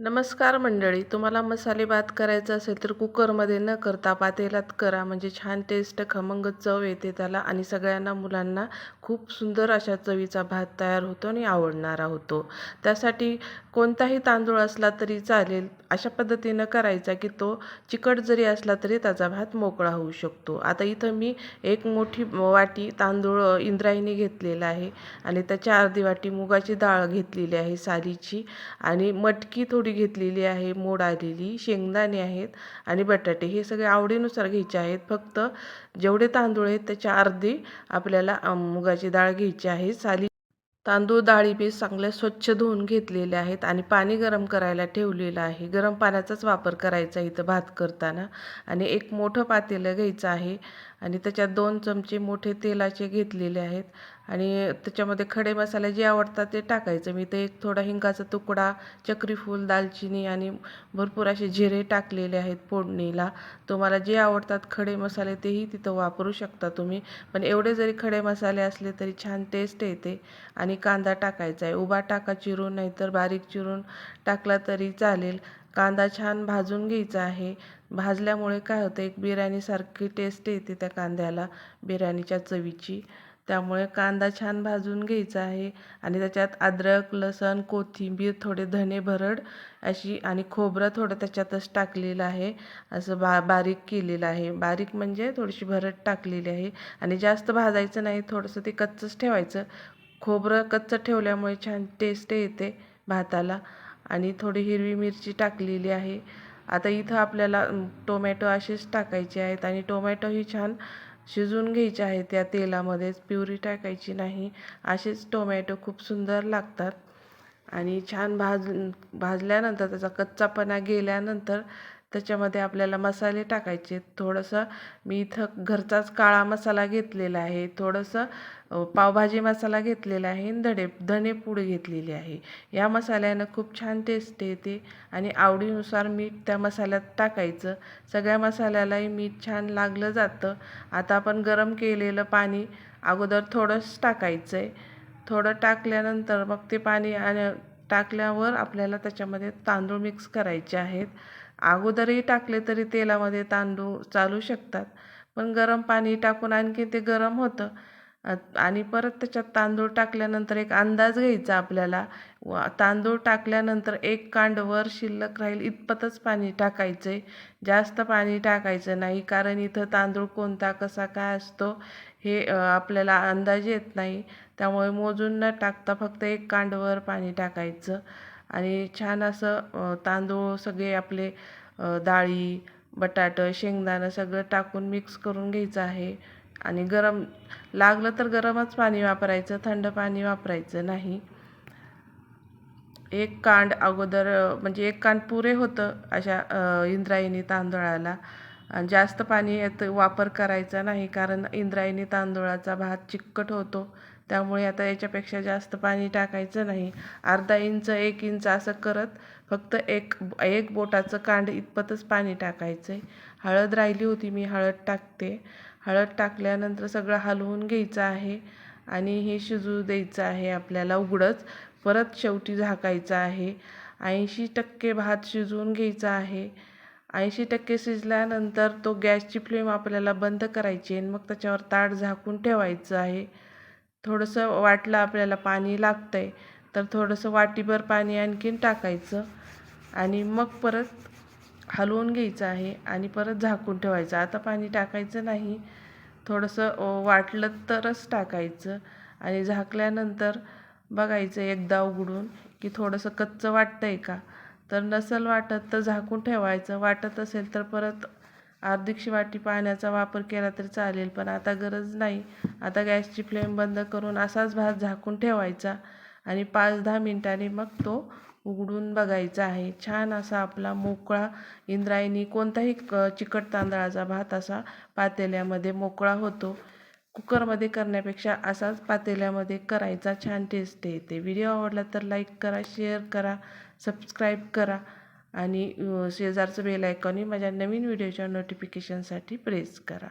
नमस्कार मंडळी तुम्हाला मसाले भात करायचा असेल तर कुकरमध्ये न करता पातेलात करा. म्हणजे छान टेस्ट खमंग चव येते त्याला आणि सगळ्यांना मुलांना खूप सुंदर अशा चवीचा भात तयार होतो आणि आवडणारा होतो. त्यासाठी कोणताही तांदूळ असला तरी चालेल. अशा पद्धतीनं करायचा की तो चिकट जरी असला तरी त्याचा भात मोकळा होऊ शकतो. आता इथं मी एक मोठी वाटी तांदूळ इंद्रायणी घेतलेला आहे आणि त्याच्या अर्धी वाटी मुगाची डाळ घेतलेली आहे सालीची. आणि मटकी थोडी घेतलेली आहे मोड आलेली शेंगदाणे आहेत आणि बटाटे. हे सगळे आवडीनुसार घ्यायचे आहेत. फक्त जेवढे तांदूळ आहेत त्याच्या अर्धी आपल्याला मुगाची डाळ घ्यायची आहे साली तांदूळ डाळी बी चांगल्या स्वच्छ धुवून घेतलेले आहेत आणि पाणी गरम करायला ठेवलेलं आहे. गरम पाण्याचाच वापर करायचा इथं भात करताना. आणि एक मोठं पातेलं घ्यायचं आहे. आणि त्याच्यात दोन चमचे मोठे तेलाचे घेतलेले आहेत. आणि त्याच्यामध्ये खडे मसाले जे आवडतात ते टाकायचं. मी ते एक थोडा हिंगाचा तुकडा चक्रीफूल दालचिनी आणि भरपूर असे जिरे टाकलेले आहेत फोडणीला. तुम्हाला जे आवडतात खडे मसाले तेही तिथं वापरू शकता तुम्ही. पण एवढे जरी खडे मसाले असले तरी छान टेस्ट येते. आणि कांदा टाकायचा आहे. उभा टाका चिरून नाहीतर बारीक चिरून टाकला तरी चालेल. कांदा छान भाजून घ्यायचा आहे. भाजल्यामुळे काय होतं एक बिर्याणीसारखी टेस्ट येते त्या कांद्याला बिर्याणीच्या चवीची. त्यामुळे कांदा छान भाजून घ्यायचा आहे आणि त्याच्यात अद्रक लसण कोथिंबीर थोडे धने भरड अशी आणि खोबरं थोडं त्याच्यातच टाकलेलं आहे. असं बा बारीक केलेलं आहे. बारीक म्हणजे थोडीशी भरड टाकलेली आहे आणि जास्त भाजायचं नाही थोडंसं ते कच्चंच ठेवायचं. खोबरं कच्चं ठेवल्यामुळे छान टेस्ट येते भाताला. आणि थोडी हिरवी मिरची टाकलेली आहे. आता इथं आपल्याला टोमॅटो असेच टाकायचे आहेत आणि टोमॅटोही छान शिजवून घ्यायचे आहे त्या तेलामध्येच प्युरी टाकायची नाही. असेच टोमॅटो खूप सुंदर लागतात. आणि छान भाज भाजल्यानंतर त्याचा कच्चापणा गेल्यानंतर त्याच्यामध्ये आपल्याला मसाले टाकायचे. थोडंसं मी इथं घरचाच काळा मसाला घेतलेला आहे. थोडंसं पावभाजी मसाला घेतलेला आहे आणि धडे धणेपूड घेतलेली आहे. या मसाल्यानं खूप छान टेस्ट येते आणि आवडीनुसार मीठ त्या मसाल्यात टाकायचं. सगळ्या मसाल्यालाही मीठ छान लागलं जातं. आता आपण गरम केलेलं पाणी अगोदर थोडंच टाकायचं आहे थोडं टाकल्यानंतर मग ते पाणी आणि टाकल्यावर आपल्याला त्याच्यामध्ये तांदूळ मिक्स करायचे आहेत. अगोदरही टाकले तरी तेलामध्ये तांदूळ चालू शकतात. पण गरम पाणी टाकून आणखी ते गरम होतं. आणि परत त्याच्यात तांदूळ टाकल्यानंतर एक अंदाज घ्यायचा आपल्याला. व तांदूळ टाकल्यानंतर एक कांड वर शिल्लक राहील इतपतच पाणी टाकायचं. आहे जास्त पाणी टाकायचं नाही. कारण इथं तांदूळ कोणता कसा काय असतो हे आपल्याला अंदाज येत नाही. त्यामुळे मोजून न टाकता फक्त एक कांडवर पाणी टाकायचं. आणि छान असं तांदूळ सगळे आपले डाळी बटाटं शेंगदाणं सगळं टाकून मिक्स करून घ्यायचं आहे. आणि गरम लागलं तर गरमच पाणी वापरायचं थंड पाणी वापरायचं नाही. एक कांड अगोदर म्हणजे एक कांड पुरे होतं अशा इंद्रायणी तांदळाला. जास्त पाणी यात वापर करायचा नाही कारण इंद्रायणी तांदूळाचा भात चिकट होतो. त्यामुळे आता याच्यापेक्षा जास्त पाणी टाकायचं नाही. अर्धा इंच एक इंच असं करत फक्त एक एक बोटाचं कांड इतपतच पाणी टाकायचं. आहे हळद राहिली होती मी हळद टाकते. हळद टाकल्यानंतर सगळं हलवून घ्यायचं आहे आणि हे शिजू द्यायचं आहे आपल्याला उघडंच. परत शेवटी झाकायचं आहे. ऐंशी टक्के भात शिजवून घ्यायचा आहे. ऐंशी टक्के शिजल्यानंतर तो गॅसची फ्लेम आपल्याला बंद करायची आणि मग त्याच्यावर ताट झाकून ठेवायचं आहे. थोडंसं वाटलं आपल्याला पाणी लागतं आहे तर थोडंसं वाटीभर पाणी आणखीन टाकायचं आणि मग परत हलवून घ्यायचं आहे आणि परत झाकून ठेवायचं. आता पाणी टाकायचं नाही थोडंसं वाटलं तरच टाकायचं आणि झाकल्यानंतर बघायचं एकदा उघडून की थोडंसं कच्चं वाटतं आहे का? तर नसेल वाटत तर झाकून ठेवायचं. वाटत असेल तर परत अर्धीकशी वाटी पाण्याचा वापर केला तरी चालेल. पण आता गरज नाही. आता गॅसची फ्लेम बंद करून असाच भात झाकून ठेवायचा आणि पाच दहा मिनटांनी मग तो उघडून बघायचा आहे. छान असा आपला मोकळा इंद्रायणी कोणताही क चिकट तांदळाचा भात असा पातेल्यामध्ये मोकळा होतो. कुकरमध्ये करण्यापेक्षा असाच पातेल्यामध्ये करायचा छान टेस्ट येते व्हिडिओ आवडला तर लाईक करा शेअर करा सबस्क्राईब करा आणि शेजारचं बेल आयकॉनही माझ्या नवीन व्हिडिओच्या नोटिफिकेशनसाठी प्रेस करा.